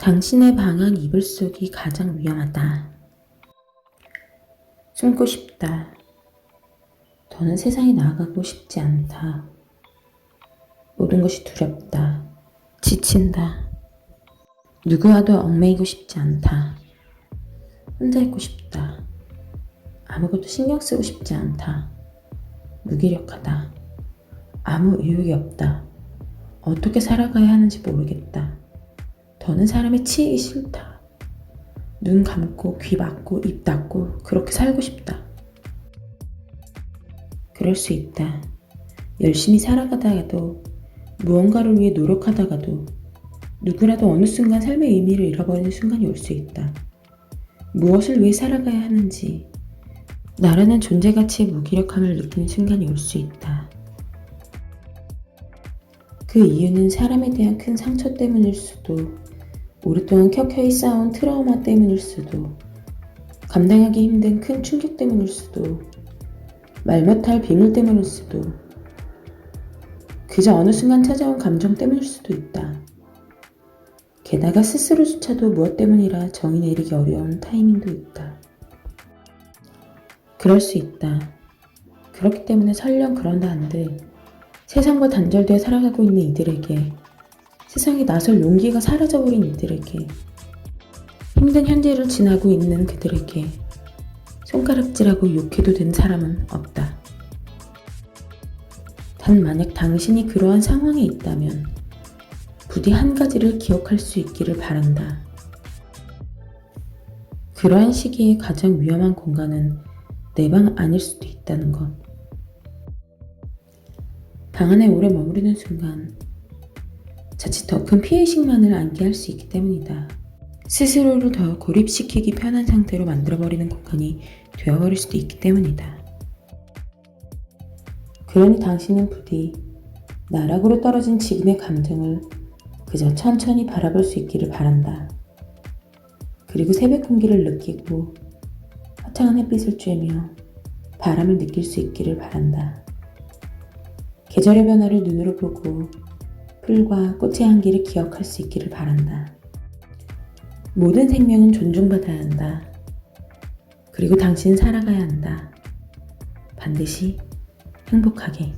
당신의 방학 이불 속이 가장 위험하다. 숨고 싶다. 더는 세상에 나아가고 싶지 않다. 모든 것이 두렵다. 지친다. 누구와도 얽매이고 싶지 않다. 혼자 있고 싶다. 아무것도 신경 쓰고 싶지 않다. 무기력하다. 아무 의욕이 없다. 어떻게 살아가야 하는지 모르겠다. 더는 사람에 치이기 싫다. 눈 감고 귀 막고 입 닫고 그렇게 살고 싶다. 그럴 수 있다. 열심히 살아가다가도 무언가를 위해 노력하다가도 누구라도 어느 순간 삶의 의미를 잃어버리는 순간이 올 수 있다. 무엇을 위해 살아가야 하는지 나라는 존재 가치의 무기력함을 느끼는 순간이 올 수 있다. 그 이유는 사람에 대한 큰 상처 때문일 수도, 오랫동안 켜켜이 쌓아온 트라우마 때문일 수도, 감당하기 힘든 큰 충격 때문일 수도, 말 못할 비밀 때문일 수도, 그저 어느 순간 찾아온 감정 때문일 수도 있다. 게다가 스스로조차도 무엇 때문이라 정의 내리기 어려운 타이밍도 있다. 그럴 수 있다. 그렇기 때문에 설령 그런다 한들 세상과 단절되어 살아가고 있는 이들에게 세상에 나설 용기가 사라져버린 이들에게 힘든 현재를 지나고 있는 그들에게 손가락질하고 욕해도 되는 사람은 없다. 단 만약 당신이 그러한 상황에 있다면 부디 한 가지를 기억할 수 있기를 바란다. 그러한 시기에 가장 위험한 공간은 내 방 아닐 수도 있다는 것. 방 안에 오래 머무르는 순간 자칫 더 큰 피해의식만을 안게 할 수 있기 때문이다. 스스로를 더 고립시키기 편한 상태로 만들어버리는 공간이 되어버릴 수도 있기 때문이다. 그러니 당신은 부디 나락으로 떨어진 지금의 감정을 그저 천천히 바라볼 수 있기를 바란다. 그리고 새벽 공기를 느끼고 화창한 햇빛을 쬐며 바람을 느낄 수 있기를 바란다. 계절의 변화를 눈으로 보고 풀과 꽃의 향기를 기억할 수 있기를 바란다. 모든 생명은 존중받아야 한다. 그리고 당신은 살아가야 한다. 반드시 행복하게.